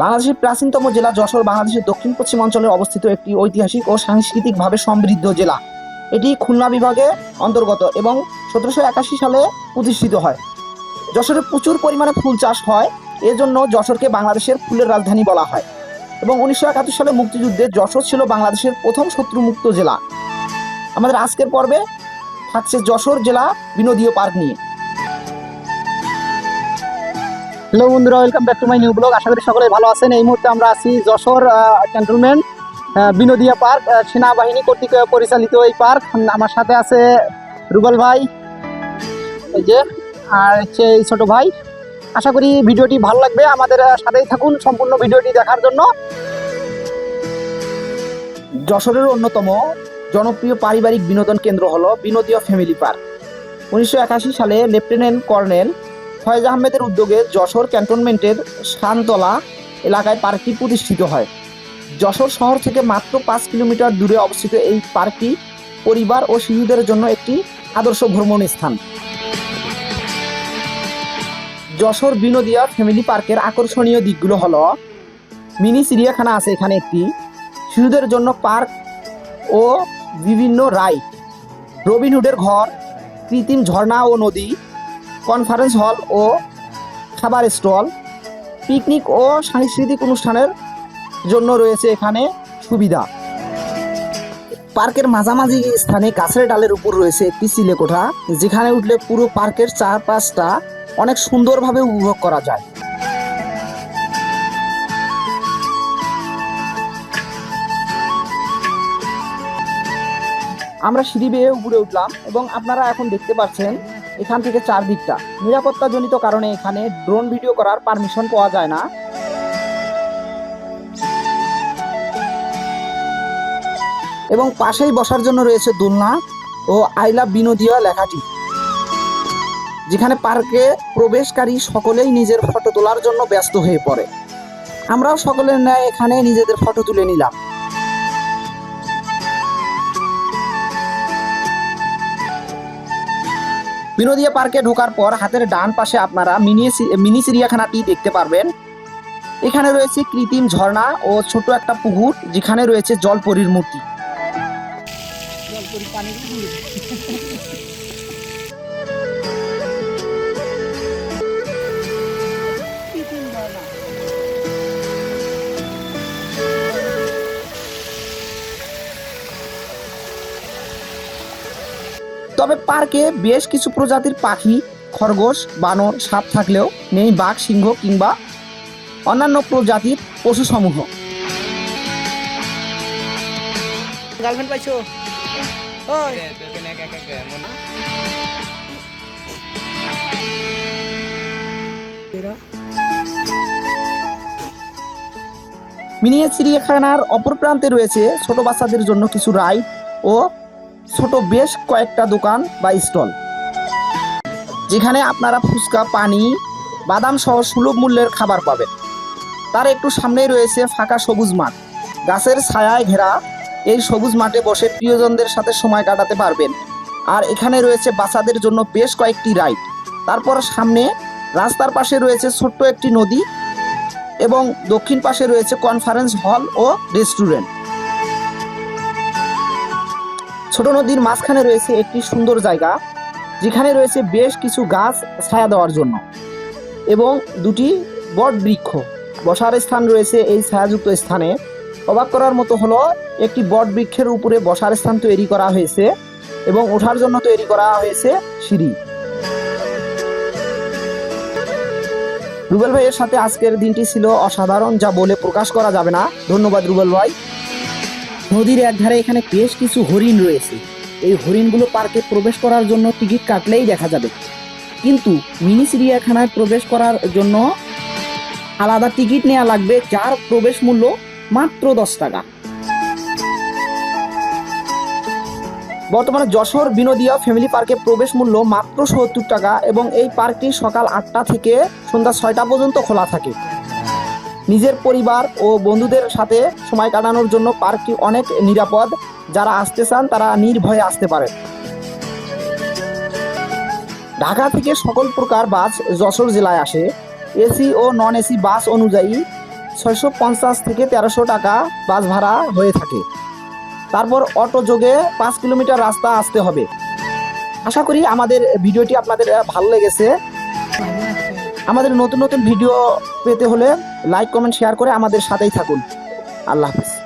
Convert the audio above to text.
বাংলাদেশের প্রাচীনতম জেলা যশোর, বাংলাদেশের দক্ষিণ পশ্চিম অঞ্চলে অবস্থিত একটি ঐতিহাসিক ও সাংস্কৃতিকভাবে সমৃদ্ধ জেলা। এটি খুলনা বিভাগে অন্তর্গত এবং সতেরোশো একাশি সালে প্রতিষ্ঠিত হয়। যশোরে প্রচুর পরিমাণে ফুল চাষ হয়, এজন্য যশোরকে বাংলাদেশের ফুলের রাজধানী বলা হয়। এবং উনিশশো একাত্তর সালে মুক্তিযুদ্ধে যশোর ছিল বাংলাদেশের প্রথম শত্রুমুক্ত জেলা। আমাদের আজকের পর্বে থাকছে যশোর জেলা বিনোদীয় পার্ক নিয়ে। হ্যালো বন্ধুরা welcome back to my new blog আশা করি সকলে ভালো আছেন। এই মুহূর্তে আমরা আছি যশোর ক্যান্টনমেন্ট বিনোদিয়া পার্ক সেনাবাহিনী কর্তৃক পরিচালিত এই পার্ক। আমার সাথে আছে রুবেল ভাই, এই যে, আর হচ্ছে এই ছোট ভাই। আশা করি ভিডিওটি ভালো লাগবে। আমাদের সাথেই থাকুন সম্পূর্ণ ভিডিওটি দেখার জন্য। যশোরের অন্যতম জনপ্রিয় পারিবারিক বিনোদন কেন্দ্র হলো বিনোদীয় ফ্যামিলি পার্ক। উনিশশো একাশি সালে লেফটেন্যান্ট কর্নেল ফয়েজ আহমেদের উদ্যোগে যশোর ক্যান্টনমেন্টের শানতলা এলাকায় পার্কটি প্রতিষ্ঠিত হয়। যশোর শহর থেকে মাত্র পাঁচ কিলোমিটার দূরে অবস্থিত এই পার্কটি পরিবার ও শিশুদের জন্য একটি আদর্শ ভ্রমণ স্থান। যশোর বিনোদিয়া ফ্যামিলি পার্কের আকর্ষণীয় দিকগুলো হলো, মিনি চিড়িয়াখানা আছে এখানে একটি। শিশুদের জন্য পার্ক ও বিভিন্ন রাইড, রবিনহুডের ঘর, কৃত্রিম ঝর্ণা ও নদী কনফারেন্স হল ও খাবার স্টল, পিকনিক ও সাংস্কৃতিক অনুষ্ঠানের জন্য রয়েছে এখানে সুবিধা। পার্কের মাঝামাঝি স্থানে গাছের ডালের উপর রয়েছে একটি চিলেকোঠা যেখানে উঠলে পুরো পার্কের চারপাশটা অনেক সুন্দরভাবে উপভোগ করা যায়। আমরা সিঁড়ি বেয়ে উপরে উঠলাম এবং আপনারা এখন দেখতে পাচ্ছেন এখান থেকে চারদিকটা। নিরাপত্তাজনিত কারণে এখানে ড্রোন ভিডিও করার পারমিশন পাওয়া যায় না। এবং পাশেই বসার জন্য রয়েছে দোলনা ও আই লাভ বিনোদীয় লেখাটি। যেখানে পার্কে প্রবেশকারী সকলেই নিজের ফটো তোলার জন্য ব্যস্ত হয়ে পড়ে। আমরাও সকলের ন্যায় এখানে নিজেদের ফটো তুলে নিলাম। বিনোদিয়া পার্কে ঢোকার পর হাতের ডান পাশে আপনারা মিনি মিনি চিড়িয়াখানাটি দেখতে পারবেন। এখানে রয়েছে কৃত্রিম ঝর্ণা ও ছোট একটা পুকুর, যেখানে রয়েছে জলপরীর মূর্তি। তবে পার্কে বেশ কিছু প্রজাতির পাখি খরগোশ বানর সাপ থাকলেও নেই বাঘ সিংহ কিংবা অন্যান্য প্রজাতির পশুসমূহ। গার্লফ্রেন্ড পাইছো? মিনিয়ে চিড়িয়াখানার অপর প্রান্তে রয়েছে ছোট বাচ্চাদের জন্য কিছু রাইড ও ছোট বেশ কয়েকটা দোকান বা স্টল, যেখানে আপনারা ফুচকা, পানি, বাদাম সহ সুলভ মূল্যের খাবার পাবেন। তার একটু সামনেই রয়েছে ফাঁকা সবুজ মাঠ। গাছের ছায়ায় ঘেরা এই সবুজ মাঠে বসে প্রিয়জনদের সাথে সময় কাটাতে পারবেন। আর এখানে রয়েছে বাচ্চাদের জন্য বেশ কয়েকটি রাইড। তারপর সামনে রাস্তার পাশে রয়েছে ছোট্ট একটি নদী এবং দক্ষিণ পাশে রয়েছে কনফারেন্স হল ও রেস্টুরেন্ট ছোট নদীর মাঝখানে রয়েছে একটি সুন্দর জায়গা, যেখানে রয়েছে বেশ কিছু গাছ ছায়া দেওয়ার জন্য এবং দুটি বট বৃক্ষ। বসার স্থান রয়েছে এই ছায়াযুক্ত স্থানে। অবাক করার মতো হলো, একটি বট বৃক্ষের উপরে বসার স্থান তৈরি করা হয়েছে এবং ওঠার জন্য তৈরি করা হয়েছে সিঁড়ি। রুবেল ভাইয়ের সাথে আজকের দিনটি ছিল অসাধারণ, যা বলে প্রকাশ করা যাবে না। ধন্যবাদ রুবেল ভাই। নদীর একধারে এখানে বেশ কিছু হরিণ রয়েছে। এই হরিণগুলো পার্কে প্রবেশ করার জন্য টিকিট কাটলেই দেখা যাবে। কিন্তু মিনি চিড়িয়াখানায় প্রবেশ করার জন্য আলাদা টিকিট নেওয়া লাগবে, যার প্রবেশ মূল্য মাত্র দশ টাকা। বর্তমানে যশোর বিনোদিয়া ফ্যামিলি পার্কে প্রবেশ মূল্য মাত্র সত্তর টাকা এবং এই পার্কটি সকাল আটটা থেকে সন্ধ্যা ছয়টা পর্যন্ত খোলা থাকে। নিজের পরিবার ও বন্ধুদের সাথে সময় কাটানোর জন্য পার্কটি অনেক নিরাপদ। যারা আসতে চান, তারা নির্ভয়ে আসতে পারেন। ঢাকা থেকে সকল প্রকার বাস যশোর জেলায় আসে। এসি ও নন এসি বাস অনুযায়ী ছয়শো পঞ্চাশ থেকে তেরোশো টাকা বাস ভাড়া হয়ে থাকে। তারপর অটো যোগে পাঁচ কিলোমিটার রাস্তা আসতে হবে। আশা করি আমাদের ভিডিওটি আপনাদের ভালো লেগেছে। আমাদের নতুন নতুন ভিডিও পেতে হলে লাইক কমেন্ট শেয়ার করে আমাদের সাথেই থাকুন। আল্লাহ হাফিজ।